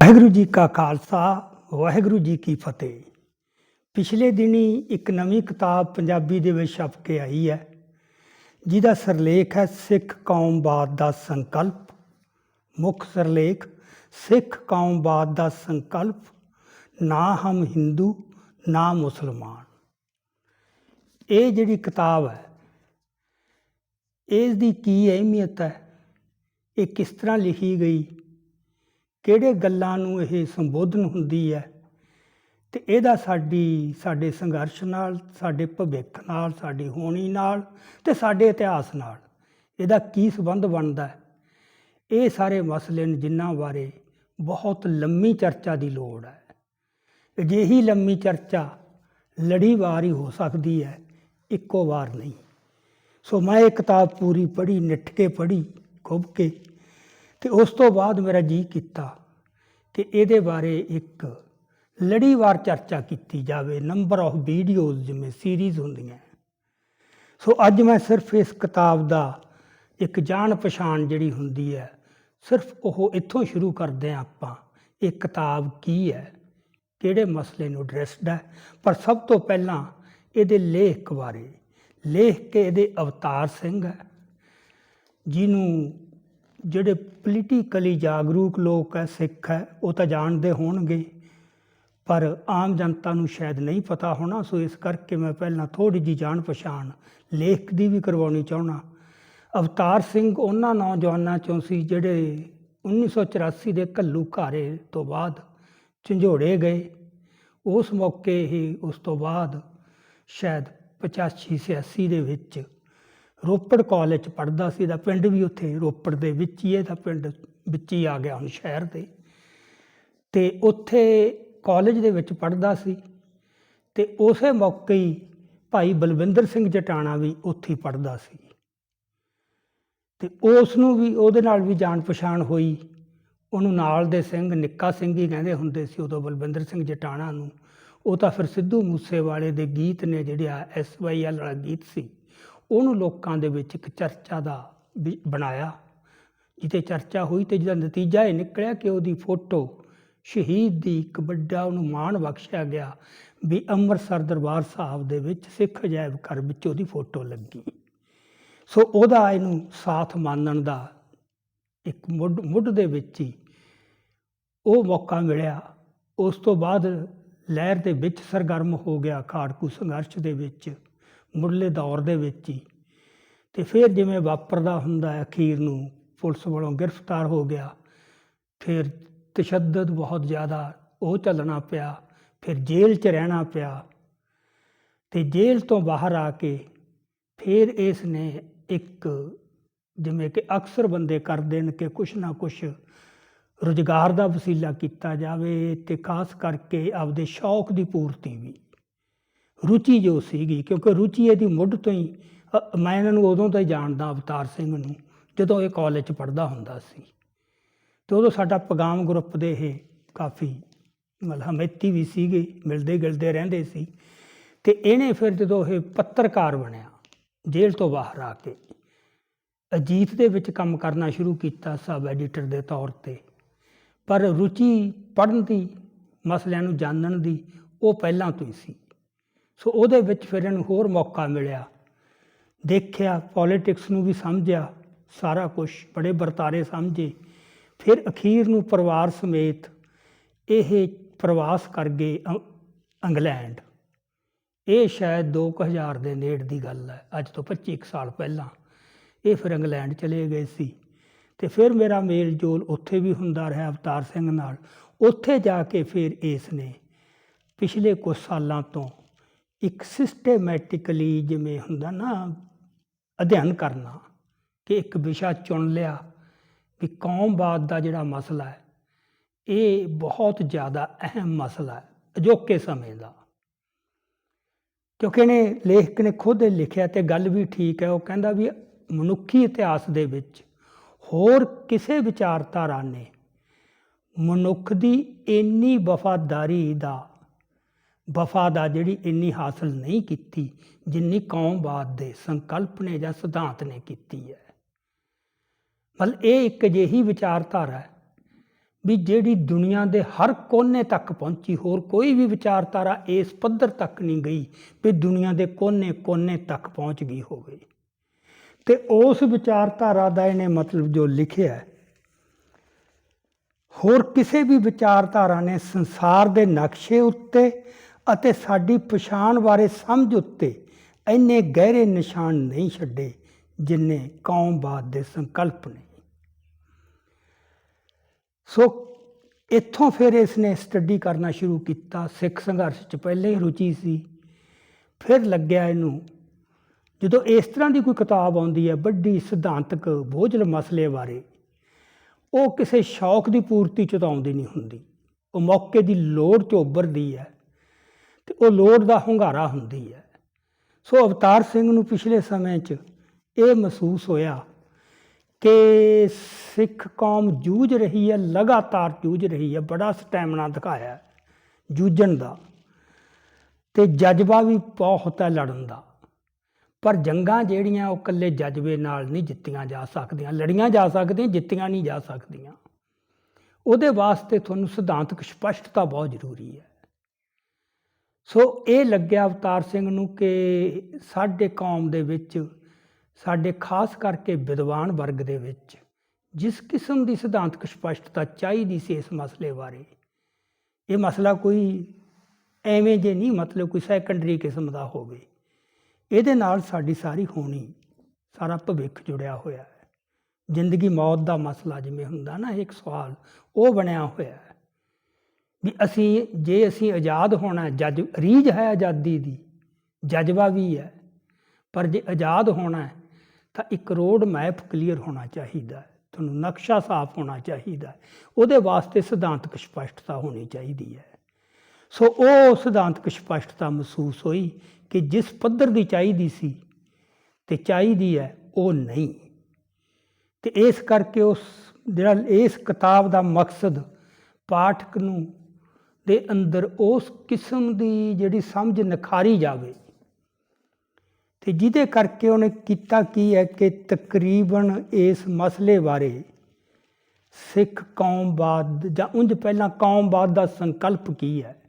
ਵਾਹਿਗੁਰੂ ਜੀ ਕਾ ਖਾਲਸਾ, ਵਾਹਿਗੁਰੂ ਜੀ ਕੀ ਫਤਿਹ। ਪਿਛਲੇ ਦਿਨੀ ਇੱਕ ਨਵੀਂ ਕਿਤਾਬ ਪੰਜਾਬੀ ਦੇ ਵਿੱਚ ਛਪ ਕੇ ਆਈ ਹੈ, ਜਿਹਦਾ ਸਿਰਲੇਖ ਹੈ ਸਿੱਖ ਕੌਮਵਾਦ ਦਾ ਸੰਕਲਪ। ਮੁੱਖ ਸਿਰਲੇਖ, ਸਿੱਖ ਕੌਮਵਾਦ ਦਾ ਸੰਕਲਪ ਨਾ ਹਮ ਹਿੰਦੂ, ਨਾ ਮੁਸਲਮਾਨ। ਇਹ ਜਿਹੜੀ ਕਿਤਾਬ ਹੈ, ਇਸ ਦੀ ਕੀ ਅਹਿਮੀਅਤ ਹੈ, ਇਹ ਕਿਸ ਤਰ੍ਹਾਂ ਲਿਖੀ ਗਈ, ਕਿਹੜੇ ਗੱਲਾਂ ਨੂੰ ਇਹ ਸੰਬੋਧਨ ਹੁੰਦੀ ਹੈ, ਤੇ ਇਹਦਾ ਸਾਡੀ, ਸਾਡੇ ਸੰਘਰਸ਼ ਨਾਲ, ਸਾਡੇ ਭਵਿੱਖ ਨਾਲ, ਸਾਡੀ ਹੋਣੀ ਨਾਲ ਤੇ ਸਾਡੇ ਇਤਿਹਾਸ ਨਾਲ ਇਹਦਾ ਕੀ ਸੰਬੰਧ ਬਣਦਾ ਹੈ। ਇਹ ਸਾਰੇ ਮਸਲੇ ਨੇ ਜਿਨ੍ਹਾਂ ਬਾਰੇ ਬਹੁਤ ਲੰਮੀ ਚਰਚਾ ਦੀ ਲੋੜ ਹੈ। ਅਜਿਹੀ ਲੰਮੀ ਚਰਚਾ ਲੜੀਵਾਰ ਹੀ ਹੋ ਸਕਦੀ ਹੈ, ਇੱਕੋ ਵਾਰ ਨਹੀਂ। ਸੋ ਮੈਂ ਇਹ ਕਿਤਾਬ ਪੂਰੀ ਪੜ੍ਹੀ, ਨਿੱਠ ਕੇ ਪੜ੍ਹੀ, ਖੁੱਬ ਕੇ, ਤੇ ਉਸ ਤੋਂ ਬਾਅਦ ਮੇਰਾ ਜੀ ਕੀਤਾ ਕਿ ਇਹਦੇ ਬਾਰੇ ਇੱਕ ਲੜੀਵਾਰ ਚਰਚਾ ਕੀਤੀ ਜਾਵੇ। ਨੰਬਰ ਆਫ ਵੀਡੀਓਜ਼ ਜਿਵੇਂ ਸੀਰੀਜ਼ ਹੁੰਦੀਆਂ। ਸੋ ਅੱਜ ਮੈਂ ਸਿਰਫ ਇਸ ਕਿਤਾਬ ਦਾ ਇੱਕ ਜਾਣ ਪਛਾਣ ਜਿਹੜੀ ਹੁੰਦੀ ਹੈ, ਸਿਰਫ ਉਹ ਇੱਥੋਂ ਸ਼ੁਰੂ ਕਰਦੇ ਹਾਂ ਆਪਾਂ, ਇਹ ਕਿਤਾਬ ਕੀ ਹੈ। ਕਿਹੜੇ ਮਸਲੇ ਨੂੰ ਐਡਰੈਸਡ ਹੈ। ਪਰ ਸਭ ਤੋਂ ਪਹਿਲਾਂ ਇਹਦੇ ਲੇਖ ਬਾਰੇ, ਲੇਖ ਕੇ ਇਹਦੇ ਅਵਤਾਰ ਸਿੰਘ ਹੈ, ਜਿਹਨੂੰ ਜਿਹੜੇ ਪੋਲੀਟੀਕਲੀ ਜਾਗਰੂਕ ਲੋਕ ਹੈ, ਸਿੱਖ ਹੈ, ਉਹ ਤਾਂ ਜਾਣਦੇ ਹੋਣਗੇ, ਪਰ ਆਮ ਜਨਤਾ ਨੂੰ ਸ਼ਾਇਦ ਨਹੀਂ ਪਤਾ ਹੋਣਾ, ਸੋ ਇਸ ਕਰਕੇ ਮੈਂ ਪਹਿਲਾਂ ਥੋੜੀ ਜੀ ਜਾਣ ਪਛਾਣ ਲੇਖ ਦੀ ਵੀ ਕਰਵਾਉਣੀ ਚਾਹਣਾ ਅਵਤਾਰ ਸਿੰਘ ਉਹਨਾਂ ਨੌਜਵਾਨਾਂ ਚੋਂ ਸੀ ਜਿਹੜੇ 1984 ਦੇ ਘੱਲੂ ਘਾਰੇ ਤੋਂ ਬਾਅਦ ਝੰਜੋੜੇ ਗਏ। ਉਸ ਮੌਕੇ ਹੀ ਉਸ ਤੋਂ ਬਾਅਦ ਸ਼ਾਇਦ 85 86 ਦੇ ਵਿੱਚ ਰੋਪੜ ਕਾਲਜ ਪੜ੍ਹਦਾ ਸੀ ਦਾ ਪਿੰਡ ਵੀ ਉੱਥੇ ਰੋਪੜ ਦੇ ਵਿੱਚ ਹੀ ਇਹਦਾ ਪਿੰਡ ਵਿੱਚ ਹੀ ਆ ਗਿਆ ਹੁਣ ਸ਼ਹਿਰ ਦੇ ਤੇ ਉੱਥੇ ਕਾਲਜ ਦੇ ਵਿੱਚ ਪੜ੍ਹਦਾ ਸੀ ਤੇ ਉਸੇ ਮੌਕੇ ਹੀ ਭਾਈ ਬਲਵਿੰਦਰ ਸਿੰਘ ਜਟਾਣਾ ਵੀ ਉੱਥੇ ਹੀ ਪੜ੍ਹਦਾ ਸੀ। ਤੇ ਉਸ ਨੂੰ ਵੀ ਉਹਦੇ ਨਾਲ ਵੀ ਜਾਣ ਪਛਾਣ ਹੋਈ। ਉਹਨੂੰ ਨਾਲ ਦੇ ਸਿੰਘ, ਨਿੱਕਾ ਸਿੰਘ ਹੀ ਕਹਿੰਦੇ ਹੁੰਦੇ ਸੀ ਉਦੋਂ ਬਲਵਿੰਦਰ ਸਿੰਘ ਜਟਾਣਾ ਨੂੰ। ਉਹ ਤਾਂ ਫਿਰ ਸਿੱਧੂ ਮੂਸੇਵਾਲੇ ਦੇ ਗੀਤ ਨੇ ਜਿਹੜੇ ਆ ਐਸਵਾਈਐਲ ਵਾਲਾ ਗੀਤ ਸੀ, ਉਹਨੂੰ ਲੋਕਾਂ ਦੇ ਵਿੱਚ ਇੱਕ ਚਰਚਾ ਦਾ ਵੀ ਬਣਾਇਆ। ਜਿੱਤੇ ਚਰਚਾ ਹੋਈ ਤੇ ਜਿਹਦਾ ਨਤੀਜਾ ਇਹ ਨਿਕਲਿਆ ਕਿ ਉਹਦੀ ਫੋਟੋ ਸ਼ਹੀਦ ਦੀ ਇੱਕ ਵੱਡਾ ਉਹਨੂੰ ਮਾਣ ਬਖਸ਼ਿਆ ਗਿਆ ਵੀ ਅੰਮ੍ਰਿਤਸਰ ਦਰਬਾਰ ਸਾਹਿਬ ਦੇ ਵਿੱਚ ਸਿੱਖ ਅਜਾਇਬ ਘਰ ਵਿੱਚ ਉਹਦੀ ਫੋਟੋ ਲੱਗੀ। ਸੋ ਉਹਦਾ ਇਹਨੂੰ ਸਾਥ ਮੰਨਣ ਦਾ ਇੱਕ ਮੁੱਢ ਮੁੱਢ ਦੇ ਵਿੱਚ ਹੀ ਉਹ ਮੌਕਾ ਮਿਲਿਆ। ਉਸ ਤੋਂ ਬਾਅਦ ਲਹਿਰ ਦੇ ਵਿੱਚ ਸਰਗਰਮ ਹੋ ਗਿਆ ਖਾੜਕੂ ਸੰਘਰਸ਼ ਦੇ ਵਿੱਚ ਮੁੱਢਲੇ ਦੌਰ ਦੇ ਵਿੱਚ ਹੀ। ਤੇ ਫਿਰ ਜਿਵੇਂ ਵਾਪਰਦਾ ਹੁੰਦਾ ਹੈ ਅਖੀਰ ਨੂੰ, ਪੁਲਿਸ ਵੱਲੋਂ ਗ੍ਰਿਫਤਾਰ ਹੋ ਗਿਆ। ਫਿਰ ਤਸ਼ੱਦਦ ਬਹੁਤ ਜ਼ਿਆਦਾ ਉਹ ਚੱਲਣਾ ਪਿਆ, ਫਿਰ ਜੇਲ੍ਹ 'ਚ ਰਹਿਣਾ ਪਿਆ। ਤੇ ਜੇਲ੍ਹ ਤੋਂ ਬਾਹਰ ਆ ਕੇ ਫਿਰ ਇਸ ਨੇ ਇੱਕ ਜਿਵੇਂ ਕਿ ਅਕਸਰ ਬੰਦੇ ਕਰਦੇ ਨੇ ਕਿ ਕੁਛ ਨਾ ਕੁਛ ਰੁਜ਼ਗਾਰ ਦਾ ਵਸੀਲਾ ਕੀਤਾ ਜਾਵੇ ਤੇ ਖਾਸ ਕਰਕੇ ਆਪਦੇ ਸ਼ੌਕ ਦੀ ਪੂਰਤੀ ਵੀ। ਰੁਚੀ ਜੋ ਸੀਗੀ, ਕਿਉਂਕਿ ਰੁਚੀ ਇਹਦੀ ਮੁੱਢ ਤੋਂ ਹੀ, ਅ- ਮੈਂ ਇਹਨਾਂ ਨੂੰ ਉਦੋਂ ਤੋਂ ਹੀ ਜਾਣਦਾ ਅਵਤਾਰ ਸਿੰਘ ਨੂੰ, ਜਦੋਂ ਇਹ ਕਾਲਜ 'ਚ ਪੜ੍ਹਦਾ ਹੁੰਦਾ ਸੀ। ਤੇ ਉਦੋਂ ਸਾਡਾ ਪਗਾਮ ਗਰੁੱਪ ਦੇ ਇਹ ਕਾਫੀ, ਮਤਲਬ ਹਮੇਤੀ ਵੀ ਸੀਗੇ, ਮਿਲਦੇ ਗਿਲਦੇ ਰਹਿੰਦੇ ਸੀ। ਤੇ ਇਹਨੇ ਫਿਰ ਜਦੋਂ ਇਹ ਪੱਤਰਕਾਰ ਬਣਿਆ, ਜੇਲ੍ਹ ਤੋਂ ਬਾਹਰ ਆ ਕੇ, ਅਜੀਤ ਦੇ ਵਿੱਚ ਕੰਮ ਕਰਨਾ ਸ਼ੁਰੂ ਕੀਤਾ ਸਬ ਐਡੀਟਰ ਦੇ ਤੌਰ ਤੇ। ਪਰ ਰੁਚੀ ਪੜ੍ਹਨ ਦੀ, ਮਸਲਿਆਂ ਨੂੰ ਜਾਣਨ ਦੀ ਉਹ ਪਹਿਲਾਂ ਤੋਂ ਹੀ ਸੀ। ਸੋ ਉਹਦੇ ਵਿੱਚ ਫਿਰ ਇਹਨੂੰ ਹੋਰ ਮੌਕਾ ਮਿਲਿਆ। ਦੇਖਿਆ ਪੋਲਿਟਿਕਸ ਨੂੰ ਵੀ ਸਮਝਿਆ, ਸਾਰਾ ਕੁਝ ਬੜੇ ਵਰਤਾਰੇ ਸਮਝੇ। ਫਿਰ ਅਖੀਰ ਨੂੰ ਪਰਿਵਾਰ ਸਮੇਤ ਇਹ ਪ੍ਰਵਾਸ ਕਰ ਗਏ ਅੰ- ਇੰਗਲੈਂਡ। ਇਹ ਸ਼ਾਇਦ 2000 ਦੇ ਨੇੜ ਦੀ ਗੱਲ ਹੈ, ਅੱਜ ਤੋਂ 25 ਕੁ ਸਾਲ ਪਹਿਲਾਂ। ਇਹ ਫਿਰ ਇੰਗਲੈਂਡ ਚਲੇ ਗਏ ਸੀ। ਤੇ ਫਿਰ ਮੇਰਾ ਮੇਲ ਜੋਲ ਉੱਥੇ ਵੀ ਹੁੰਦਾ ਰਿਹਾ ਅਵਤਾਰ ਸਿੰਘ ਨਾਲ। ਉੱਥੇ ਜਾ ਕੇ ਫਿਰ ਇਸ ਨੇ ਪਿਛਲੇ ਕੁਝ ਸਾਲਾਂ ਤੋਂ ਇੱਕ ਸਿਸਟੇਮੈਟਿਕਲੀ ਜਿਵੇਂ ਹੁੰਦਾ ਨਾ ਅਧਿਐਨ ਕਰਨਾ ਕਿ ਇੱਕ ਵਿਸ਼ਾ ਚੁਣ ਲਿਆ ਵੀ ਕੌਮਵਾਦ ਦਾ ਜਿਹੜਾ ਮਸਲਾ ਹੈ, ਇਹ ਬਹੁਤ ਜ਼ਿਆਦਾ ਅਹਿਮ ਮਸਲਾ ਹੈ ਅਜੋਕੇ ਸਮੇਂ ਦਾ। ਕਿਉਂਕਿ ਇਹਨੇ ਲੇਖਕ ਨੇ ਖੁਦ ਲਿਖਿਆ ਤੇ ਗੱਲ ਵੀ ਠੀਕ ਹੈ, ਉਹ ਕਹਿੰਦਾ ਵੀ ਮਨੁੱਖੀ ਇਤਿਹਾਸ ਦੇ ਵਿੱਚ ਹੋਰ ਕਿਸੇ ਵਿਚਾਰਧਾਰਾ ਨੇ ਮਨੁੱਖ ਦੀ ਇੰਨੀ ਵਫਾਦਾਰੀ ਦਾ, ਵਫਾ ਦਾ ਜਿਹੜੀ ਇੰਨੀ ਹਾਸਲ ਨਹੀਂ ਕੀਤੀ, ਜਿੰਨੀ ਕੌਮਵਾਦ ਦੇ ਸੰਕਲਪ ਨੇ ਜਾਂ ਸਿਧਾਂਤ ਨੇ ਕੀਤੀ ਹੈ। ਮਤਲਬ ਇਹ ਇੱਕ ਅਜਿਹੀ ਵਿਚਾਰਧਾਰਾ ਹੈ ਵੀ ਜਿਹੜੀ ਦੁਨੀਆ ਦੇ ਹਰ ਕੋਨੇ ਤੱਕ ਪਹੁੰਚੀ, ਹੋਰ ਕੋਈ ਵੀ ਵਿਚਾਰਧਾਰਾ ਇਸ ਪੱਧਰ ਤੱਕ ਨਹੀਂ ਗਈ ਵੀ ਦੁਨੀਆ ਦੇ ਕੋਨੇ-ਕੋਨੇ ਤੱਕ ਪਹੁੰਚ ਗਈ ਹੋਵੇ। ਤੇ ਉਸ ਵਿਚਾਰਧਾਰਾ ਦਾ ਇਹਨੇ ਮਤਲਬ ਜੋ ਲਿਖਿਆ ਹੈ, ਹੋਰ ਕਿਸੇ ਵੀ ਵਿਚਾਰਧਾਰਾ ਨੇ ਸੰਸਾਰ ਦੇ ਨਕਸ਼ੇ ਉੱਤੇ ਅਤੇ ਸਾਡੀ ਪਛਾਣ ਬਾਰੇ ਸਮਝ ਉੱਤੇ ਇੰਨੇ ਗਹਿਰੇ ਨਿਸ਼ਾਨ ਨਹੀਂ ਛੱਡੇ ਜਿੰਨੇ ਕੌਮਵਾਦ ਦੇ ਸੰਕਲਪ ਨੇ। ਸੋ ਇੱਥੋਂ ਫਿਰ ਇਸ ਨੇ ਸਟੱਡੀ ਕਰਨਾ ਸ਼ੁਰੂ ਕੀਤਾ, ਸਿੱਖ ਸੰਘਰਸ਼ 'ਚ ਪਹਿਲੇ ਹੀ ਰੁਚੀ ਸੀ, ਫਿਰ ਲੱਗਿਆ ਇਹਨੂੰ ਜਦੋਂ ਇਸ ਤਰ੍ਹਾਂ ਦੀ ਕੋਈ ਕਿਤਾਬ ਆਉਂਦੀ ਹੈ, ਵੱਡੀ ਸਿਧਾਂਤਕ ਬੋਝਲ ਮਸਲੇ ਬਾਰੇ, ਉਹ ਕਿਸੇ ਸ਼ੌਕ ਦੀ ਪੂਰਤੀ 'ਚ ਤਾਂ ਆਉਂਦੀ ਨਹੀਂ ਹੁੰਦੀ। ਉਹ ਮੌਕੇ ਦੀ ਲੋੜ 'ਚ ਉੱਭਰਦੀ ਹੈ ਤੇ ਉਹ ਲੋੜ ਦਾ ਹੁੰਗਾਰਾ ਹੁੰਦੀ ਹੈ। ਸੋ ਅਵਤਾਰ ਸਿੰਘ ਨੂੰ ਪਿਛਲੇ ਸਮੇਂ 'ਚ ਇਹ ਮਹਿਸੂਸ ਹੋਇਆ ਕਿ ਸਿੱਖ ਕੌਮ ਜੂਝ ਰਹੀ ਹੈ, ਲਗਾਤਾਰ ਜੂਝ ਰਹੀ ਹੈ, ਬੜਾ ਸਟੈਮਨਾ ਦਿਖਾਇਆ ਜੂਝਣ ਦਾ ਤੇ ਜਜ਼ਬਾ ਵੀ ਬਹੁਤ ਹੈ ਲੜਨ ਦਾ। ਪਰ ਜੰਗਾਂ ਜਿਹੜੀਆਂ ਉਹ ਇਕੱਲੇ ਜਜ਼ਬੇ ਨਾਲ ਨਹੀਂ ਜਿੱਤੀਆਂ ਜਾ ਸਕਦੀਆਂ, ਲੜੀਆਂ ਜਾ ਸਕਦੀਆਂ, ਜਿੱਤੀਆਂ ਨਹੀਂ ਜਾ ਸਕਦੀਆਂ। ਉਹਦੇ ਵਾਸਤੇ ਤੁਹਾਨੂੰ ਸਿਧਾਂਤਕ ਸਪਸ਼ਟਤਾ ਬਹੁਤ ਜ਼ਰੂਰੀ ਹੈ। ਸੋ ਇਹ ਲੱਗਿਆ ਅਵਤਾਰ ਸਿੰਘ ਨੂੰ ਕਿ ਸਾਡੇ ਕੌਮ ਦੇ ਵਿੱਚ, ਸਾਡੇ ਖਾਸ ਕਰਕੇ ਵਿਦਵਾਨ ਵਰਗ ਦੇ ਵਿੱਚ, ਜਿਸ ਕਿਸਮ ਦੀ ਸਿਧਾਂਤਕ ਸਪਸ਼ਟਤਾ ਚਾਹੀਦੀ ਸੀ ਇਸ ਮਸਲੇ ਬਾਰੇ, ਇਹ ਮਸਲਾ ਕੋਈ ਐਵੇਂ ਜੇ ਨਹੀਂ, ਮਤਲਬ ਕੋਈ ਸੈਕੰਡਰੀ ਕਿਸਮ ਦਾ ਹੋਵੇ। ਇਹਦੇ ਨਾਲ ਸਾਡੀ ਸਾਰੀ ਹੋਣੀ, ਸਾਰਾ ਭਵਿੱਖ ਜੁੜਿਆ ਹੋਇਆ ਹੈ। ਜ਼ਿੰਦਗੀ ਮੌਤ ਦਾ ਮਸਲਾ ਜਿਵੇਂ ਹੁੰਦਾ ਨਾ, ਇੱਕ ਸਵਾਲ ਉਹ ਬਣਿਆ ਹੋਇਆ ਹੈ ਵੀ ਅਸੀਂ, ਜੇ ਅਸੀਂ ਆਜ਼ਾਦ ਹੋਣਾ, ਜੱਜ ਰੀਝ ਹੈ ਆਜ਼ਾਦੀ ਦੀ, ਜਜ਼ਬਾ ਵੀ ਹੈ, ਪਰ ਜੇ ਆਜ਼ਾਦ ਹੋਣਾ ਹੈ, ਤਾਂ ਇੱਕ ਰੋਡ ਮੈਪ ਕਲੀਅਰ ਹੋਣਾ ਚਾਹੀਦਾ ਹੈ, ਤੁਹਾਨੂੰ ਨਕਸ਼ਾ ਸਾਫ਼ ਹੋਣਾ ਚਾਹੀਦਾ ਹੈ, ਉਹਦੇ ਵਾਸਤੇ ਸਿਧਾਂਤਕ ਸਪਸ਼ਟਤਾ ਹੋਣੀ ਚਾਹੀਦੀ ਹੈ। ਸੋ ਉਹ ਸਿਧਾਂਤਕ ਸਪਸ਼ਟਤਾ ਮਹਿਸੂਸ ਹੋਈ ਕਿ ਜਿਸ ਪੱਧਰ ਦੀ ਚਾਹੀਦੀ ਸੀ ਤੇ ਚਾਹੀਦੀ ਹੈ, ਉਹ ਨਹੀਂ। ਤੇ ਇਸ ਕਰਕੇ ਉਸ ਜਿਹੜਾ ਇਸ ਕਿਤਾਬ ਦਾ ਮਕਸਦ ਪਾਠਕ ਨੂੰ ਦੇ ਅੰਦਰ ਉਸ ਕਿਸਮ ਦੀ ਜਿਹੜੀ ਸਮਝ ਨਿਖਾਰੀ ਜਾਵੇ। ਤੇ ਜਿਹਦੇ ਕਰਕੇ ਉਹਨੇ ਕੀਤਾ ਕੀ ਹੈ ਕਿ ਤਕਰੀਬਨ ਇਸ ਮਸਲੇ ਬਾਰੇ ਸਿੱਖ ਕੌਮਵਾਦ ਜਾਂ ਉਂਝ ਪਹਿਲਾਂ ਕੌਮਵਾਦ ਦਾ ਸੰਕਲਪ ਕੀ ਹੈ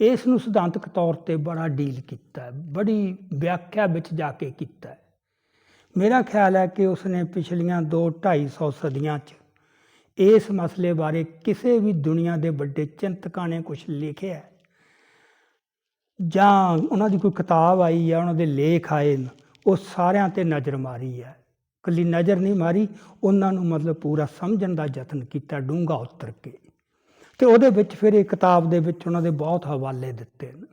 ਇਸ ਨੂੰ ਸਿਧਾਂਤਕ ਤੌਰ ਤੇ ਬੜਾ ਡੀਲ ਕੀਤਾ ਹੈ, ਬੜੀ ਵਿਆਖਿਆ ਵਿੱਚ ਜਾ ਕੇ ਕੀਤਾ ਹੈ। ਮੇਰਾ ਖਿਆਲ ਹੈ ਕਿ ਉਸਨੇ ਪਿਛਲੀਆਂ 2 250 ਸਦੀਆਂ 'ਚ ਇਸ ਮਸਲੇ ਬਾਰੇ ਕਿਸੇ ਵੀ ਦੁਨੀਆ ਦੇ ਵੱਡੇ ਚਿੰਤਕਾਂ ਨੇ ਕੁਝ ਲਿਖਿਆ ਹੈ। ਜਾਂ ਉਹਨਾਂ ਦੀ ਕੋਈ ਕਿਤਾਬ ਆਈ ਹੈ ਉਹਨਾਂ ਦੇ ਲੇਖ ਆਏ ਉਹ ਸਾਰਿਆਂ ਤੇ ਨਜ਼ਰ ਮਾਰੀ ਹੈ। ਕੱਲੀ ਨਜ਼ਰ ਨਹੀਂ ਮਾਰੀ, ਉਹਨਾਂ ਨੂੰ ਮਤਲਬ ਪੂਰਾ ਸਮਝਣ ਦਾ ਯਤਨ ਕੀਤਾ, ਡੂੰਘਾ ਉਤਰ ਕੇ। ਤੇ ਉਹਦੇ ਵਿੱਚ ਫਿਰ ਇਹ ਕਿਤਾਬ ਦੇ ਵਿੱਚ ਉਹਨਾਂ ਦੇ ਬਹੁਤ ਹਵਾਲੇ ਦਿੱਤੇ ਨੇ।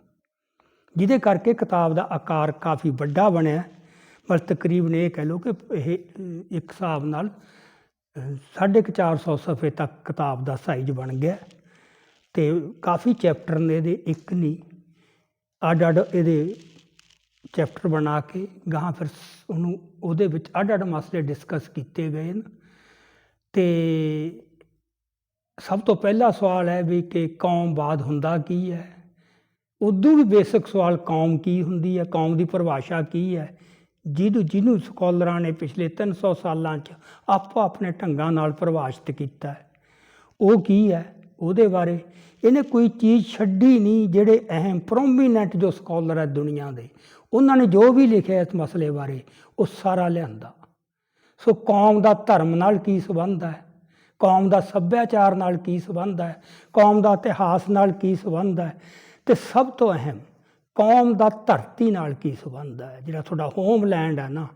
ਜਿਹਦੇ ਕਰਕੇ ਕਿਤਾਬ ਦਾ ਆਕਾਰ ਕਾਫੀ ਵੱਡਾ ਬਣਿਆ। ਪਰ ਤਕਰੀਬਨ ਇਹ ਕਹਿ ਲਓ ਕਿ ਇਹ ਇੱਕ ਹਿਸਾਬ ਨਾਲ 450 ਸਫ਼ੇ ਤੱਕ ਕਿਤਾਬ ਦਾ ਸਾਈਜ਼ ਬਣ ਗਿਆ। ਤੇ ਕਾਫੀ ਚੈਪਟਰ ਨੇ ਇਹਦੇ, ਇੱਕ ਨਹੀਂ ਅੱਡ ਅੱਡ ਇਹਦੇ ਚੈਪਟਰ ਬਣਾ ਕੇ ਗਾਹਾਂ ਫਿਰ ਉਹਨੂੰ ਉਹਦੇ ਵਿੱਚ ਅੱਡ ਅੱਡ ਮਸਲੇ ਡਿਸਕਸ ਕੀਤੇ ਗਏ ਨੇ। ਤੇ ਸਭ ਤੋਂ ਪਹਿਲਾ ਸਵਾਲ ਹੈ ਵੀ ਕਿ ਕੌਮਵਾਦ ਹੁੰਦਾ ਕੀ ਹੈ? ਉਦੋਂ ਵੀ ਬੇਸਿਕ ਸਵਾਲ ਕੌਮ ਕੀ ਹੁੰਦੀ ਹੈ, ਕੌਮ ਦੀ ਪਰਿਭਾਸ਼ਾ ਕੀ ਹੈ? ਜਿਹਨੂੰ ਜਿਹਨੂੰ ਸਕਾਲਰਾਂ ਨੇ ਪਿਛਲੇ 300 ਸਾਲਾਂ 'ਚ ਆਪੋ ਆਪਣੇ ਢੰਗਾਂ ਨਾਲ ਪਰਿਭਾਸ਼ਿਤ ਕੀਤਾ ਹੈ, ਉਹ ਕੀ ਹੈ? ਉਹਦੇ ਬਾਰੇ ਇਹਨੇ ਕੋਈ ਚੀਜ਼ ਛੱਡੀ ਨਹੀਂ ਜਿਹੜੇ ਅਹਿਮ ਪ੍ਰੋਮੀਨੈਂਟ ਜੋ ਸਕਾਲਰ ਹੈ ਦੁਨੀਆ ਦੇ, ਉਹਨਾਂ ਨੇ ਜੋ ਵੀ ਲਿਖਿਆ ਇਸ ਮਸਲੇ ਬਾਰੇ, ਉਹ ਸਾਰਾ ਲਿਆਂਦਾ। ਸੋ ਕੌਮ ਦਾ ਧਰਮ ਨਾਲ ਕੀ ਸੰਬੰਧ ਹੈ? ਕੌਮ ਦਾ ਸੱਭਿਆਚਾਰ ਨਾਲ ਕੀ ਸੰਬੰਧ ਹੈ? ਕੌਮ ਦਾ ਇਤਿਹਾਸ ਨਾਲ ਕੀ ਸੰਬੰਧ ਹੈ? ਤੇ ਸਭ ਤੋਂ ਅਹਿਮ ਕੌਮ ਦਾ ਧਰਤੀ ਨਾਲ ਕੀ ਸੰਬੰਧ ਹੈ? ਜਿਹੜਾ ਤੁਹਾਡਾ ਹੋਮਲੈਂਡ ਹੈ ਨਾ,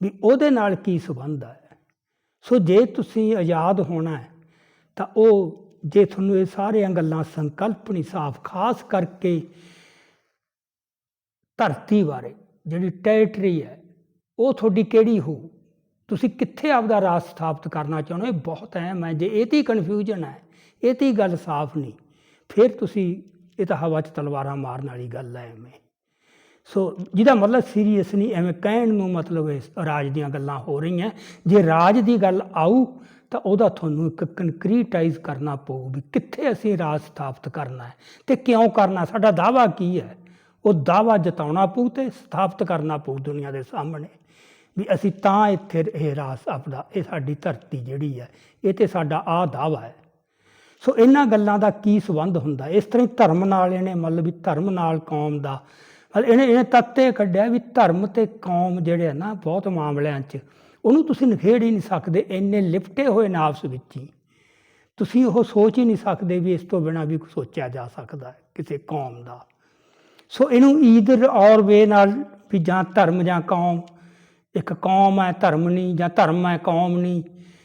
ਵੀ ਉਹਦੇ ਨਾਲ ਕੀ ਸੰਬੰਧ ਹੈ? ਸੋ ਜੇ ਤੁਸੀਂ ਆਜ਼ਾਦ ਹੋਣਾ ਹੈ, ਤਾਂ ਉਹ ਜੇ ਤੁਹਾਨੂੰ ਇਹ ਸਾਰੀਆਂ ਗੱਲਾਂ ਸੰਕਲਪ ਨਹੀਂ ਸਾਫ਼, ਖਾਸ ਕਰਕੇ ਧਰਤੀ ਬਾਰੇ ਜਿਹੜੀ ਟੈਰੀਟਰੀ ਹੈ, ਉਹ ਤੁਹਾਡੀ ਕਿਹੜੀ ਹੋਊ? ਤੁਸੀਂ ਕਿੱਥੇ ਆਪਦਾ ਰਾਜ ਸਥਾਪਿਤ ਕਰਨਾ ਚਾਹੁੰਦੇ ਹੋ? ਇਹ ਬਹੁਤ ਅਹਿਮ ਹੈ। ਜੇ ਇਹ ਤੇ ਕਨਫਿਊਜ਼ਨ ਹੈ, ਇਹ ਤੇ ਗੱਲ ਸਾਫ਼ ਨਹੀਂ, ਫਿਰ ਤੁਸੀਂ ਇਹ ਤਾਂ ਹਵਾ 'ਚ ਤਲਵਾਰਾਂ ਮਾਰਨ ਵਾਲੀ ਗੱਲ ਹੈ ਐਵੇਂ। ਸੋ ਜਿਹਦਾ ਮਤਲਬ ਸੀਰੀਅਸ ਨਹੀਂ, ਐਵੇਂ ਕਹਿਣ ਨੂੰ ਮਤਲਬ ਇਸ ਰਾਜ ਦੀਆਂ ਗੱਲਾਂ ਹੋ ਰਹੀਆਂ। ਜੇ ਰਾਜ ਦੀ ਗੱਲ ਆਊ, ਤਾਂ ਉਹਦਾ ਤੁਹਾਨੂੰ ਇੱਕ ਕੰਕਰੀਟਾਈਜ਼ ਕਰਨਾ ਪਊ ਵੀ ਕਿੱਥੇ ਅਸੀਂ ਰਾਜ ਸਥਾਪਿਤ ਕਰਨਾ ਹੈ ਤੇ ਕਿਉਂ ਕਰਨਾ? ਸਾਡਾ ਦਾਵਾ ਕੀ ਹੈ? ਉਹ ਦਾਵਾ ਜਤਾਉਣਾ ਪਊ ਤੇ ਸਥਾਪਿਤ ਕਰਨਾ ਪਊ ਦੁਨੀਆ ਦੇ ਸਾਹਮਣੇ। ਵੀ ਅਸੀਂ ਤਾਂ ਇੱਥੇ ਇਹ ਰਾਸ ਆਪਦਾ ਇਹ ਸਾਡੀ ਧਰਤੀ ਜਿਹੜੀ ਹੈ, ਇਹ ਤੇ ਸਾਡਾ ਆਹ ਦਾਵਾ ਹੈ। ਸੋ ਇਹਨਾਂ ਗੱਲਾਂ ਦਾ ਕੀ ਸੰਬੰਧ ਹੁੰਦਾ? ਇਸ ਤਰ੍ਹਾਂ ਹੀ ਧਰਮ ਨਾਲ ਇਹਨੇ ਮਤਲਬ ਵੀ ਧਰਮ ਨਾਲ ਕੌਮ ਦਾ, ਮਤਲਬ ਇਹਨੇ ਇਹਨੇ ਤੱਤੇ ਕੱਢਿਆ ਵੀ ਧਰਮ ਤੇ ਕੌਮ ਜਿਹੜੇ ਆ ਨਾ, ਬਹੁਤ ਮਾਮਲਿਆਂ 'ਚ, ਉਹਨੂੰ ਤੁਸੀਂ ਨਿਖੇੜ ਹੀ ਨਹੀਂ ਸਕਦੇ, ਇੰਨੇ ਲਿਪਟੇ ਹੋਏ ਨੇ ਆਪਸ ਵਿੱਚ ਹੀ। ਤੁਸੀਂ ਉਹ ਸੋਚ ਹੀ ਨਹੀਂ ਸਕਦੇ ਵੀ ਇਸ ਤੋਂ ਬਿਨਾ ਵੀ ਕੁਛ ਸੋਚਿਆ ਜਾ ਸਕਦਾ ਹੈ, ਕਿਸੇ ਕੌਮ ਦਾ। ਸੋ ਇਹਨੂੰ ਈਦਰ ਔਰ ਵੇ ਨਾਲ ਵੀ ਜਾਂ ਧਰਮ ਜਾਂ ਕੌਮ ਇੱਕ ਕੌਮ ਹੈ, ਧਰਮ ਨਹੀਂ ਜਾਂ ਧਰਮ ਹੈ, ਕੌਮ ਨਹੀਂ।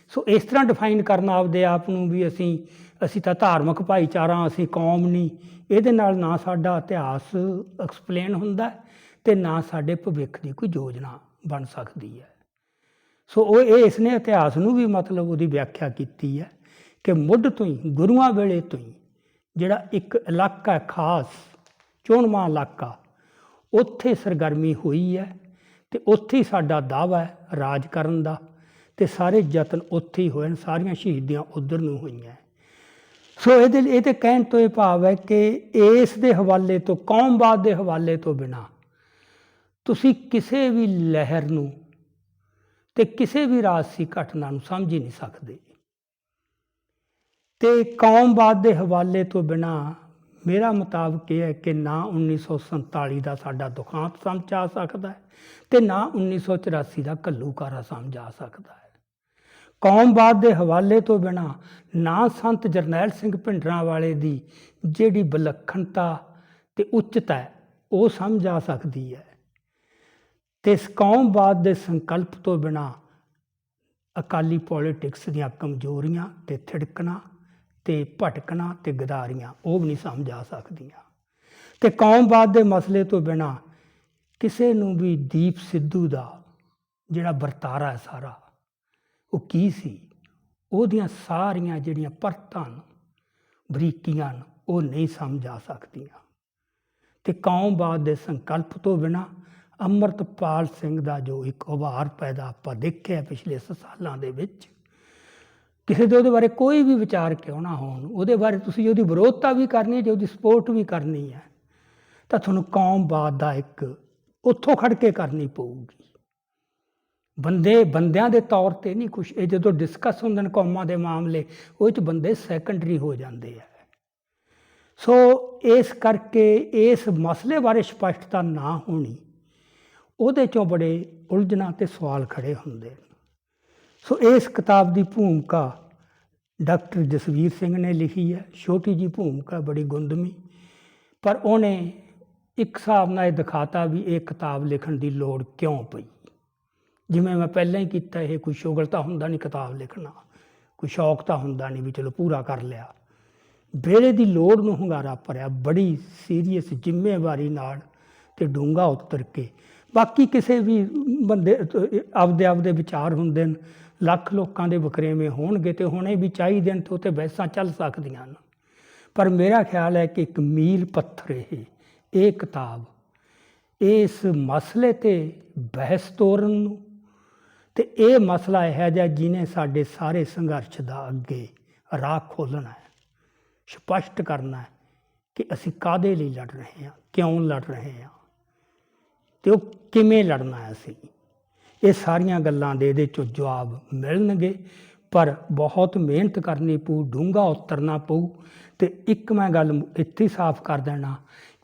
ਸੋ ਇਸ ਤਰ੍ਹਾਂ ਡਿਫਾਈਨ ਕਰਨਾ ਆਪਦੇ ਆਪ ਨੂੰ ਵੀ ਅਸੀਂ ਅਸੀਂ ਤਾਂ ਧਾਰਮਿਕ ਭਾਈਚਾਰਾ, ਅਸੀਂ ਕੌਮ ਨਹੀਂ। ਇਹਦੇ ਨਾਲ ਨਾ ਸਾਡਾ ਇਤਿਹਾਸ ਐਕਸਪਲੇਨ ਹੁੰਦਾ ਹੈ ਤੇ ਨਾ ਸਾਡੇ ਭਵਿੱਖ ਦੀ ਕੋਈ ਯੋਜਨਾ ਬਣ ਸਕਦੀ ਹੈ। ਸੋ ਉਹ, ਇਹ ਇਸ ਨੇ ਇਤਿਹਾਸ ਨੂੰ ਵੀ ਮਤਲਬ ਉਹਦੀ ਵਿਆਖਿਆ ਕੀਤੀ ਹੈ ਕਿ ਮੁੱਢ ਤੋਂ ਹੀ, ਗੁਰੂਆਂ ਵੇਲੇ ਤੋਂ ਹੀ ਜਿਹੜਾ ਇੱਕ ਇਲਾਕਾ ਖਾਸ, ਚੋਣਵਾਂ ਇਲਾਕਾ, ਉੱਥੇ ਸਰਗਰਮੀ ਹੋਈ ਹੈ। ਤੇ ਉੱਥੇ ਹੀ ਸਾਡਾ ਦਾਵਾ ਹੈ ਰਾਜ ਕਰਨ ਦਾ ਤੇ ਸਾਰੇ ਯਤਨ ਉੱਥੇ ਹੀ ਹੋਏ ਨੇ, ਸਾਰੀਆਂ ਸ਼ਹੀਦੀਆਂ ਉਧਰ ਨੂੰ ਹੋਈਆਂ। ਸੋ ਇਹਦੇ ਇਹ ਇਹਦੇ ਕਹਿਣ ਤੋਂ ਇਹ ਭਾਵ ਹੈ ਕਿ ਇਸ ਦੇ ਹਵਾਲੇ ਤੋਂ ਕੌਮਵਾਦ ਦੇ ਹਵਾਲੇ ਤੋਂ ਬਿਨਾ ਤੁਸੀਂ ਕਿਸੇ ਵੀ ਲਹਿਰ ਨੂੰ ਤੇ ਕਿਸੇ ਵੀ ਰਾਜਸੀ ਘਟਨਾ ਨੂੰ ਸਮਝ ਹੀ ਨਹੀਂ ਸਕਦੇ। ਤੇ ਕੌਮਵਾਦ ਦੇ ਹਵਾਲੇ ਤੋਂ ਬਿਨਾ ਮੇਰਾ ਮੁਤਾਬਕ ਇਹ ਹੈ ਕਿ ਨਾ 1947 ਦਾ ਸਾਡਾ ਦੁਖਾਂਤ ਸਮਝ ਆ ਸਕਦਾ ਹੈ ਤੇ ਨਾ 1984 ਦਾ ਘੱਲੂਕਾਰਾ ਸਮਝ ਆ ਸਕਦਾ ਹੈ। ਕੌਮਵਾਦ ਦੇ ਹਵਾਲੇ ਤੋਂ ਬਿਨਾ ਨਾ ਸੰਤ ਜਰਨੈਲ ਸਿੰਘ ਭਿੰਡਰਾਂ ਵਾਲੇ ਦੀ ਜਿਹੜੀ ਵਿਲੱਖਣਤਾ ਤੇ ਉੱਚਤਾ ਹੈ, ਉਹ ਸਮਝ ਆ ਸਕਦੀ ਹੈ। ਤੇ ਇਸ ਕੌਮਵਾਦ ਦੇ ਸੰਕਲਪ ਤੋਂ ਬਿਨਾ ਅਕਾਲੀ ਪੋਲਿਟਿਕਸ ਦੀਆਂ ਕਮਜ਼ੋਰੀਆਂ ਤੇ ਥਿੜਕਣਾ ਤੇ ਭਟਕਣਾ ਤੇ ਗਦਾਰੀਆਂ ਉਹ ਵੀ ਨਹੀਂ ਸਮਝ ਆ ਸਕਦੀਆਂ। ਤੇ ਕੌਮਵਾਦ ਦੇ ਮਸਲੇ ਤੋਂ ਬਿਨਾ ਕਿਸੇ ਨੂੰ ਵੀ ਦੀਪ ਸਿੱਧੂ ਦਾ ਜਿਹੜਾ ਵਰਤਾਰਾ ਹੈ ਸਾਰਾ ਉਹ ਕੀ ਸੀ? ਉਹਦੀਆਂ ਸਾਰੀਆਂ ਜਿਹੜੀਆਂ ਪਰਤਾਂ ਬਰੀਕੀਆਂ ਨੇ, ਉਹ ਨਹੀਂ ਸਮਝ ਆ ਸਕਦੀਆਂ। ਤੇ ਕੌਮਵਾਦ ਦੇ ਸੰਕਲਪ ਤੋਂ ਬਿਨਾ ਅੰਮ੍ਰਿਤਪਾਲ ਸਿੰਘ ਦਾ ਜੋ ਇੱਕ ਉਭਾਰ ਪੈਦਾ ਆਪਾਂ ਦੇਖਿਆ ਪਿਛਲੇ ਸ- ਸਾਲਾਂ ਦੇ ਵਿੱਚ ਕਿਸੇ ਦੇ ਉਹਦੇ ਬਾਰੇ ਕੋਈ ਵੀ ਵਿਚਾਰ ਕਿਉਂ ਨਾ ਹੋਣ, ਉਹਦੇ ਬਾਰੇ ਤੁਸੀਂ ਉਹਦੀ ਵਿਰੋਧਤਾ ਵੀ ਕਰਨੀ ਹੈ ਜੇ ਉਹਦੀ ਸਪੋਰਟ ਵੀ ਕਰਨੀ ਹੈ, ਤਾਂ ਤੁਹਾਨੂੰ ਕੌਮਵਾਦ ਦਾ ਇੱਕ ਉੱਥੋਂ ਖੜ ਕੇ ਕਰਨੀ ਪਊਗੀ। ਬੰਦੇ, ਬੰਦਿਆਂ ਦੇ ਤੌਰ ਤੇ ਨਹੀਂ ਕੁਛ ਇਹ ਜਦੋਂ ਡਿਸਕਸ ਹੁੰਦੇ ਨੇ ਕੌਮਾਂ ਦੇ ਮਾਮਲੇ, ਉਹ 'ਚ ਬੰਦੇ ਸੈਕੰਡਰੀ ਹੋ ਜਾਂਦੇ ਆ। ਸੋ ਇਸ ਕਰਕੇ ਇਸ ਮਸਲੇ ਬਾਰੇ ਸਪਸ਼ਟਤਾ ਨਾ ਹੋਣੀ, ਉਹਦੇ ਚੋਂ ਬੜੇ ਉਲਝਣਾ ਤੇ ਸਵਾਲ ਖੜੇ ਹੁੰਦੇ ਨੇ। ਸੋ ਇਸ ਕਿਤਾਬ ਦੀ ਭੂਮਿਕਾ ਡਾਕਟਰ ਜਸਵੀਰ ਸਿੰਘ ਨੇ ਲਿਖੀ ਹੈ। ਛੋਟੀ ਜੀ ਭੂਮਿਕਾ, ਬੜੀ ਗੁੰਦਮੀ, ਪਰ ਉਹਨੇ ਇੱਕ ਹਿਸਾਬ ਨਾਲ ਇਹ ਦਿਖਾਤਾ ਵੀ ਇਹ ਕਿਤਾਬ ਲਿਖਣ ਦੀ ਲੋੜ ਕਿਉਂ ਪਈ। ਜਿਵੇਂ ਮੈਂ ਪਹਿਲਾਂ ਹੀ ਕੀਤਾ, ਇਹ ਕੋਈ ਸ਼ੁਗਲ ਤਾਂ ਹੁੰਦਾ ਨਹੀਂ ਕਿਤਾਬ ਲਿਖਣਾ, ਕੋਈ ਸ਼ੌਕ ਤਾਂ ਹੁੰਦਾ ਨਹੀਂ ਵੀ ਚਲੋ ਪੂਰਾ ਕਰ ਲਿਆ। ਵੇਲੇ ਦੀ ਲੋੜ ਨੂੰ ਹੁੰਗਾਰਾ ਭਰਿਆ, ਬੜੀ ਸੀਰੀਅਸ ਜ਼ਿੰਮੇਵਾਰੀ ਨਾਲ ਤੇ ਡੂੰਘਾ ਉਤਰ ਕੇ। ਬਾਕੀ ਕਿਸੇ ਵੀ ਬੰਦੇ ਆਪਦੇ ਆਪਦੇ ਵਿਚਾਰ ਹੁੰਦੇ ਨੇ ਲੱਖ ਲੋਕਾਂ ਦੇ ਵਕਰੇਵੇਂ ਹੋਣਗੇ ਤੇ ਹੁਣੇ ਵੀ ਚਾਹੀਦੇ ਨੇ ਤੇ ਉੱਤੇ ਬਹਿਸਾਂ ਚੱਲ ਸਕਦੀਆਂ ਹਨ। ਪਰ ਮੇਰਾ ਖਿਆਲ ਹੈ ਕਿ ਇੱਕ ਮੀਲ ਪੱਥਰ ਇਹ ਇਹ ਕਿਤਾਬ ਇਸ ਮਸਲੇ ਤੇ ਬਹਿਸ ਤੋਰਨ ਨੂੰ ਤੇ ਇਹ ਮਸਲਾ ਇਹ ਹੈ ਜਿਹਾ ਜਿਹਨੇ ਸਾਡੇ ਸਾਰੇ ਸੰਘਰਸ਼ ਦਾ ਅੱਗੇ ਰਾਹ ਖੋਲਣਾ ਹੈ, ਸਪਸ਼ਟ ਕਰਨਾ ਹੈ ਕਿ ਅਸੀਂ ਕਾਦੇ ਲਈ ਲੜ ਰਹੇ ਹਾਂ, ਕਿਉਂ ਲੜ ਰਹੇ ਹਾਂ ਤੇ ਉਹ ਕਿਵੇਂ ਲੜਨਾ ਹੈ ਅਸੀਂ। ਇਹ ਸਾਰੀਆਂ ਗੱਲਾਂ ਦੇ ਇਹਦੇ ਚੋਂ ਜਵਾਬ ਮਿਲਣਗੇ। ਪਰ ਬਹੁਤ ਮਿਹਨਤ ਕਰਨੀ ਪਊ, ਡੂੰਘਾ ਉਤਰਨਾ ਪਊ। ਤੇ ਇੱਕ ਮੈਂ ਗੱਲ ਇੱਥੇ ਸਾਫ਼ ਕਰ ਦੇਣਾ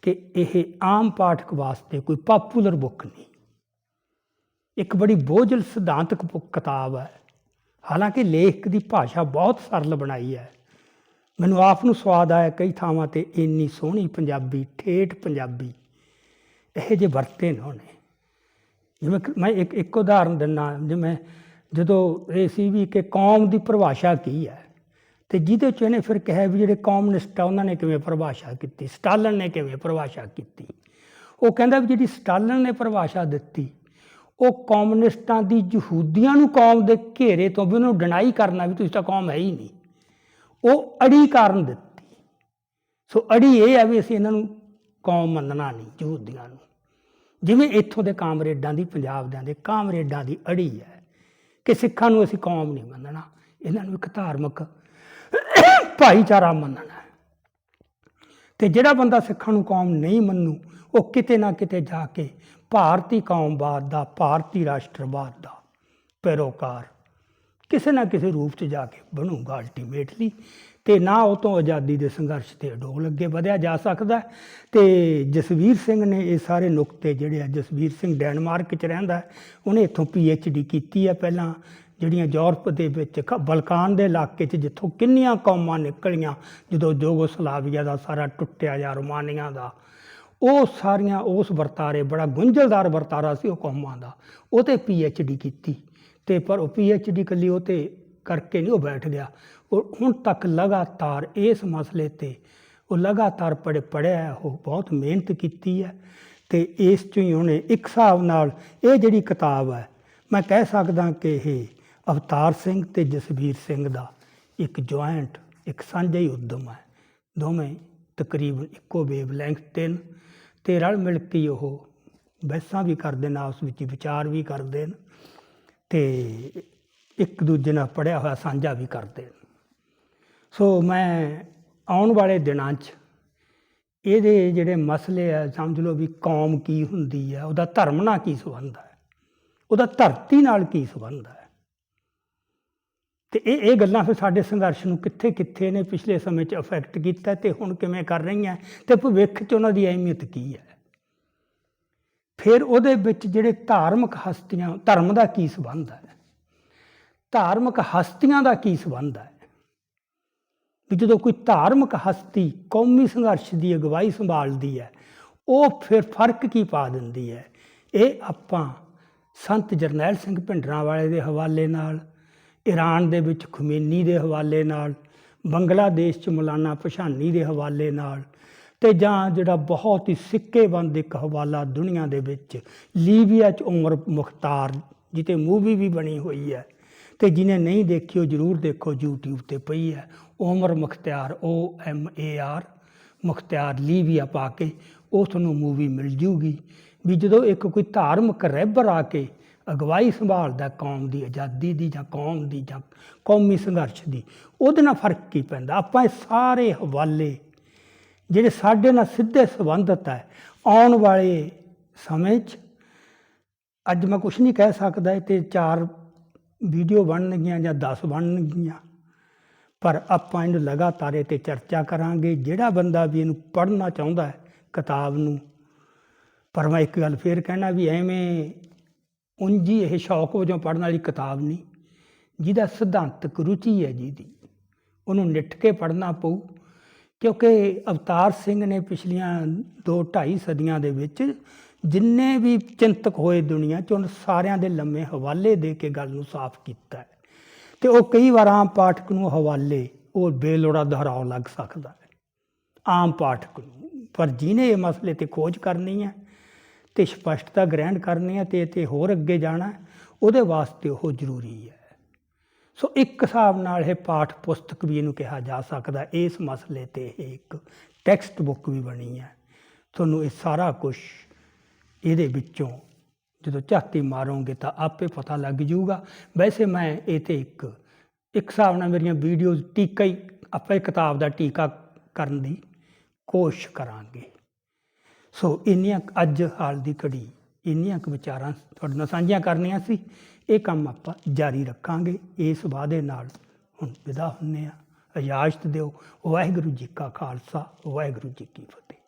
ਕਿ ਇਹ ਆਮ ਪਾਠਕ ਵਾਸਤੇ ਕੋਈ ਪਪੂਲਰ ਬੁੱਕ ਨਹੀਂ। ਇੱਕ ਬੜੀ ਬੋਝਲ ਸਿਧਾਂਤਕ ਬੁੱਕ ਕਿਤਾਬ ਹੈ। ਹਾਲਾਂਕਿ ਲੇਖਕ ਦੀ ਭਾਸ਼ਾ ਬਹੁਤ ਸਰਲ ਬਣਾਈ ਹੈ। ਮੈਨੂੰ ਆਪ ਨੂੰ ਸਵਾਦ ਆਇਆ ਕਈ ਥਾਵਾਂ ਤੇ ਇੰਨੀ ਸੋਹਣੀ ਪੰਜਾਬੀ, ਠੇਠ ਪੰਜਾਬੀ। ਇਹ ਜੇ ਵਰਤੇ ਨੇ ਉਹਨੇ। ਜਿਵੇਂ ਮੈਂ ਇੱਕ ਇੱਕ ਉਦਾਹਰਨ ਦਿੰਨਾ, ਜਿਵੇਂ ਜਦੋਂ ਇਹ ਸੀ ਵੀ ਕਿ ਕੌਮ ਦੀ ਪਰਿਭਾਸ਼ਾ ਕੀ ਹੈ, ਤੇ ਜਿਹਦੇ ਚ ਇਹਨੇ ਫਿਰ ਕਿਹਾ ਵੀ ਜਿਹੜੇ ਕਮਿਊਨਿਸਟ ਆ, ਉਹਨਾਂ ਨੇ ਕਿਵੇਂ ਪਰਿਭਾਸ਼ਾ ਕੀਤੀ, ਸਟਾਲਨ ਨੇ ਕਿਵੇਂ ਪਰਿਭਾਸ਼ਾ ਕੀਤੀ। ਉਹ ਕਹਿੰਦਾ ਵੀ ਜਿਹੜੀ ਸਟਾਲਨ ਨੇ ਪਰਿਭਾਸ਼ਾ ਦਿੱਤੀ, ਉਹ ਕਮਿਊਨਿਸਟਾਂ ਦੀ ਯਹੂਦੀਆਂ ਨੂੰ ਕੌਮ ਦੇ ਘੇਰੇ ਤੋਂ ਵੀ ਉਹਨੂੰ ਡਿਨਾਈ ਕਰਨਾ ਵੀ ਤੁਸੀਂ ਤਾਂ ਕੌਮ ਹੈ ਹੀ ਨਹੀਂ। ਉਹ ਅੜੀ ਕਾਰਨ ਦਿੱਤੀ। ਸੋ ਅੜੀ ਇਹ ਹੈ ਵੀ ਅਸੀਂ ਇਹਨਾਂ ਨੂੰ ਕੌਮ ਮੰਨਣਾ ਨਹੀਂ, ਯਹੂਦੀਆਂ ਨੂੰ। ਜਿਵੇਂ ਇੱਥੋਂ ਦੇ ਕਾਮਰੇਡਾਂ ਦੀ ਪੰਜਾਬ ਦੇ ਕਾਮਰੇਡਾਂ ਦੀ ਅੜੀ ਹੈ ਕਿ ਸਿੱਖਾਂ ਨੂੰ ਅਸੀਂ ਕੌਮ ਨਹੀਂ ਮੰਨਣਾ, ਇਹਨਾਂ ਨੂੰ ਇੱਕ ਧਾਰਮਿਕ ਭਾਈਚਾਰਾ ਮੰਨਣਾ ਹੈ। ਤੇ ਜਿਹੜਾ ਬੰਦਾ ਸਿੱਖਾਂ ਨੂੰ ਕੌਮ ਨਹੀਂ ਮੰਨੂ, ਉਹ ਕਿਤੇ ਨਾ ਕਿਤੇ ਜਾ ਕੇ ਭਾਰਤੀ ਕੌਮਵਾਦ ਦਾ, ਭਾਰਤੀ ਰਾਸ਼ਟਰਵਾਦ ਦਾ ਪੈਰੋਕਾਰ ਕਿਸੇ ਨਾ ਕਿਸੇ ਰੂਪ 'ਚ ਜਾ ਕੇ ਬਣੂਗਾ ਅਲਟੀਮੇਟਲੀ ਤੇ ਨਾ ਉਹ ਤੋਂ ਆਜ਼ਾਦੀ ਦੇ ਸੰਘਰਸ਼ ਤੇ ਅਡੋਲ ਅੱਗੇ ਵਧਿਆ ਜਾ ਸਕਦਾ ਹੈ। ਤੇ ਜਸਵੀਰ ਸਿੰਘ ਨੇ ਇਹ ਸਾਰੇ ਨੁਕਤੇ ਜਿਹੜੇ ਆ, ਜਸਵੀਰ ਸਿੰਘ ਡੈਨਮਾਰਕ 'ਚ ਰਹਿੰਦਾ ਉਹਨੇ ਇੱਥੋਂ ਡੀ ਕੀਤੀ ਹੈ ਪਹਿਲਾਂ, ਜਿਹੜੀਆਂ ਯੂਰਪ ਦੇ ਵਿੱਚ ਬਲਕਾਨ ਦੇ ਇਲਾਕੇ 'ਚ ਜਿੱਥੋਂ ਕਿੰਨੀਆਂ ਕੌਮਾਂ ਨਿਕਲੀਆਂ, ਜਦੋਂ ਯੂਗੋਸਲਾਵੀਆ ਦਾ ਸਾਰਾ ਟੁੱਟਿਆ ਜਾਂ ਰੋਮਾਨੀਆ ਦਾ, ਉਹ ਸਾਰੀਆਂ ਉਸ ਵਰਤਾਰੇ, ਬੜਾ ਗੁੰਝਲਦਾਰ ਵਰਤਾਰਾ ਸੀ ਉਹ ਕੌਮਾਂ ਦਾ, ਉਹ ਤੇ ਡੀ ਕੀਤੀ ਤੇ ਪਰ ਉਹ ਡੀ ਕੱਲੀ ਉਹ ਤੇ ਕਰਕੇ ਨਹੀਂ, ਉਹ ਬੈਠ ਗਿਆ ਉਹ ਹੁਣ ਤੱਕ ਲਗਾਤਾਰ ਇਸ ਮਸਲੇ ਤੇ ਉਹ ਲਗਾਤਾਰ ਪੜ੍ਹ ਪੜਿਆ ਉਹ ਬਹੁਤ ਮਿਹਨਤ ਕੀਤੀ ਹੈ ਤੇ ਇਸ ਚੋਂ ਹੀ ਉਹਨੇ ਇੱਕ ਹਿਸਾਬ ਨਾਲ ਇਹ ਜਿਹੜੀ ਕਿਤਾਬ ਹੈ, ਮੈਂ ਕਹਿ ਸਕਦਾ ਕਿ ਇਹ ਅਵਤਾਰ ਸਿੰਘ ਤੇ ਜਸਵੀਰ ਸਿੰਘ ਦਾ ਇੱਕ ਜੁਆਇੰਟ ਇੱਕ ਸਾਂਝਾ ਹੀ ਉਦਮ ਹੈ। ਦੋਵੇਂ ਤਕਰੀਬਨ ਇੱਕੋ ਵੇਵ ਲੈਂਥ ਤੇ ਨੇ ਤੇ ਰਲ ਮਿਲ ਕੇ ਉਹ ਬਹਿਸਾਂ ਵੀ ਕਰਦੇ ਨੇ, ਆਪਸ ਵਿੱਚ ਵਿਚਾਰ ਵੀ ਕਰਦੇ ਨੇ ਤੇ ਇੱਕ ਦੂਜੇ ਨਾਲ ਪੜਿਆ ਹੋਇਆ ਸਾਂਝਾ ਵੀ ਕਰਦੇ ਨੇ। ਸੋ ਮੈਂ ਆਉਣ ਵਾਲੇ ਦਿਨਾਂ 'ਚ ਇਹਦੇ ਜਿਹੜੇ ਮਸਲੇ ਆ, ਸਮਝ ਲਓ ਵੀ ਕੌਮ ਕੀ ਹੁੰਦੀ ਹੈ ਉਹਦਾ ਧਰਮ ਨਾਲ ਕੀ ਸੰਬੰਧ ਹੈ ਉਹਦਾ ਧਰਤੀ ਨਾਲ ਕੀ ਸੰਬੰਧ ਹੈ ਤੇ ਇਹ ਇਹ ਗੱਲਾਂ ਫਿਰ ਸਾਡੇ ਸੰਘਰਸ਼ ਨੂੰ ਕਿੱਥੇ ਕਿੱਥੇ ਨੇ ਪਿਛਲੇ ਸਮੇਂ 'ਚ ਅਫੈਕਟ ਕੀਤਾ ਤੇ ਹੁਣ ਕਿਵੇਂ ਕਰ ਰਹੀਆਂ, ਤੇ ਭਵਿੱਖ 'ਚ ਉਹਨਾਂ ਦੀ ਅਹਿਮੀਅਤ ਕੀ ਹੈ ਫਿਰ ਉਹਦੇ ਵਿੱਚ ਜਿਹੜੇ ਧਾਰਮਿਕ ਹਸਤੀਆਂ, ਧਰਮ ਦਾ ਕੀ ਸੰਬੰਧ ਹੈ ਧਾਰਮਿਕ ਹਸਤੀਆਂ ਦਾ ਕੀ ਸੰਬੰਧ ਹੈ ਵੀ ਜਦੋਂ ਕੋਈ ਧਾਰਮਿਕ ਹਸਤੀ ਕੌਮੀ ਸੰਘਰਸ਼ ਦੀ ਅਗਵਾਈ ਸੰਭਾਲਦੀ ਹੈ, ਉਹ ਫਿਰ ਫ਼ਰਕ ਕੀ ਪਾ ਦਿੰਦੀ ਹੈ? ਇਹ ਆਪਾਂ ਸੰਤ ਜਰਨੈਲ ਸਿੰਘ ਭਿੰਡਰਾਂ ਵਾਲੇ ਦੇ ਹਵਾਲੇ ਨਾਲ ਈਰਾਨ ਦੇ ਵਿੱਚ ਖੁਮੇਨੀ ਦੇ ਹਵਾਲੇ ਨਾਲ, ਬੰਗਲਾਦੇਸ਼ 'ਚ ਮੌਲਾਨਾ ਪਸ਼ਾਨੀ ਦੇ ਹਵਾਲੇ ਨਾਲ ਤੇ ਜਾਂ ਜਿਹੜਾ ਬਹੁਤ ਹੀ ਸਿੱਕੇਬੰਦ ਇੱਕ ਹਵਾਲਾ ਦੁਨੀਆ ਦੇ ਵਿੱਚ, ਲੀਬੀਆ 'ਚ ਉਮਰ ਮੁਖਤਾਰ ਜਿੱਤੇ ਮੂਵੀ ਵੀ ਬਣੀ ਹੋਈ ਹੈ ਤੇ ਜਿਹਨੇ ਨਹੀਂ ਦੇਖੀ ਉਹ ਜ਼ਰੂਰ ਦੇਖੋ YouTube ਤੇ ਪਈ ਹੈ। Omar Mukhtar, O M A R, Mukhtar Libya ਪਾ ਕੇ ਉਹ ਤੁਹਾਨੂੰ ਮੂਵੀ ਮਿਲ ਜੂਗੀ ਵੀ ਜਦੋਂ ਇੱਕ ਕੋਈ ਧਾਰਮਿਕ ਰਹਿਬਰ ਆ ਕੇ ਅਗਵਾਈ ਸੰਭਾਲਦਾ ਕੌਮ ਦੀ ਆਜ਼ਾਦੀ ਦੀ ਜਾਂ ਕੌਮ ਦੀ ਜਾਂ ਕੌਮੀ ਸੰਘਰਸ਼ ਦੀ, ਉਹਦੇ ਨਾਲ ਫ਼ਰਕ ਕੀ ਪੈਂਦਾ? ਆਪਾਂ ਇਹ ਸਾਰੇ ਹਵਾਲੇ ਜਿਹੜੇ ਸਾਡੇ ਨਾਲ ਸਿੱਧੇ ਸੰਬੰਧਤ ਹੈ ਆਉਣ ਵਾਲੇ ਸਮੇਂ 'ਚ ਅੱਜ ਮੈਂ ਕੁਝ ਨਹੀਂ ਕਹਿ ਸਕਦਾ, ਇਹ ਤੇ ਚਾਰ ਵੀਡੀਓ ਬਣਨਗੀਆਂ ਜਾਂ 10 ਬਣਨਗੀਆਂ। ਪਰ ਆਪਾਂ ਇਹਨੂੰ ਲਗਾਤਾਰ ਇਹ ਤੇ ਚਰਚਾ ਕਰਾਂਗੇ। ਜਿਹੜਾ ਬੰਦਾ ਵੀ ਇਹਨੂੰ ਪੜ੍ਹਨਾ ਚਾਹੁੰਦਾ ਹੈ, ਕਿਤਾਬ ਨੂੰ। ਪਰ ਮੈਂ ਇੱਕ ਗੱਲ ਫੇਰ ਕਹਿਣਾ ਵੀ ਐਵੇਂ ਉਂਝੀ ਇਹ ਸ਼ੌਕ ਵਜੋਂ ਪੜ੍ਹਨ ਵਾਲੀ ਕਿਤਾਬ ਨਹੀਂ। ਜਿਹਦਾ ਸਿਧਾਂਤਕ ਰੁਚੀ ਹੈ ਜਿਹਦੀ। ਉਹਨੂੰ ਨਿੱਠ ਕੇ ਪੜ੍ਹਨਾ ਪਊ। ਕਿਉਂਕਿ ਅਵਤਾਰ ਸਿੰਘ ਨੇ ਪਿਛਲੀਆਂ 2 2.5 ਸਦੀਆਂ ਦੇ ਵਿੱਚ ਜਿੰਨੇ ਵੀ ਚਿੰਤਕ ਹੋਏ ਦੁਨੀਆ 'ਚ, ਉਹਨਾਂ ਸਾਰਿਆਂ ਦੇ ਲੰਮੇ ਹਵਾਲੇ ਦੇ ਕੇ ਗੱਲ ਨੂੰ ਸਾਫ਼ ਕੀਤਾ ਹੈ। ਤੇ ਉਹ ਕਈ ਵਾਰ ਆਮ ਪਾਠਕ ਨੂੰ ਹਵਾਲੇ, ਉਹ ਬੇਲੋੜਾ ਦੁਹਰਾਉ ਲੱਗ ਸਕਦਾ ਹੈ। ਆਮ ਪਾਠਕ ਨੂੰ, ਪਰ ਜਿਹਨੇ ਇਹ ਮਸਲੇ ਤੇ ਖੋਜ ਕਰਨੀ ਹੈ ਤੇ ਸਪਸ਼ਟਤਾ ਗ੍ਰਹਿਣ ਕਰਨੀ ਹੈ ਤੇ ਤੇ ਹੋਰ ਅੱਗੇ ਜਾਣਾ ਉਹਦੇ ਵਾਸਤੇ ਉਹ ਜ਼ਰੂਰੀ ਹੈ। ਸੋ ਇੱਕ ਹਿਸਾਬ ਨਾਲ ਇਹ ਪਾਠ ਪੁਸਤਕ ਵੀ ਇਹਨੂੰ ਕਿਹਾ ਜਾ ਸਕਦਾ ਇਸ ਮਸਲੇ ਤੇ ਇਹ ਇੱਕ ਟੈਕਸਟ ਬੁੱਕ ਵੀ ਬਣੀ ਹੈ। ਤੁਹਾਨੂੰ ਇਹ ਸਾਰਾ ਕੁਝ ਇਹਦੇ ਵਿੱਚੋਂ ਜਦੋਂ ਝਾਤੀ ਮਾਰੋਗੇ ਤਾਂ ਆਪੇ ਪਤਾ ਲੱਗ ਜਾਊਗਾ। ਵੈਸੇ ਮੈਂ ਇਹ ਤੇ ਇੱਕ ਇੱਕ ਹਿਸਾਬ ਨਾਲ ਮੇਰੀਆਂ ਵੀਡੀਓਜ਼ ਟੀਕਾ ਹੀ, ਆਪਾਂ ਇਹ ਕਿਤਾਬ ਦਾ ਟੀਕਾ ਕਰਨ ਦੀ ਕੋਸ਼ਿਸ਼ ਕਰਾਂਗੇ। ਸੋ ਇੰਨੀਆਂ ਕੁ ਅੱਜ ਹਾਲ ਦੀ ਘੜੀ, ਇੰਨੀਆਂ ਕੁ ਵਿਚਾਰਾਂ ਤੁਹਾਡੇ ਨਾਲ ਸਾਂਝੀਆਂ ਕਰਨੀਆਂ ਸੀ। ਇਹ ਕੰਮ ਆਪਾਂ ਜਾਰੀ ਰੱਖਾਂਗੇ। ਇਸ ਵਾਅਦੇ ਨਾਲ ਹੁਣ ਵਿਦਾ ਹੁੰਨੇ ਆ ਇਜਾਜ਼ਤ ਦਿਓ। ਵਾਹਿਗੁਰੂ ਜੀ ਕਾ ਖਾਲਸਾ, ਵਾਹਿਗੁਰੂ ਜੀ ਕੀ ਫਤਿਹ।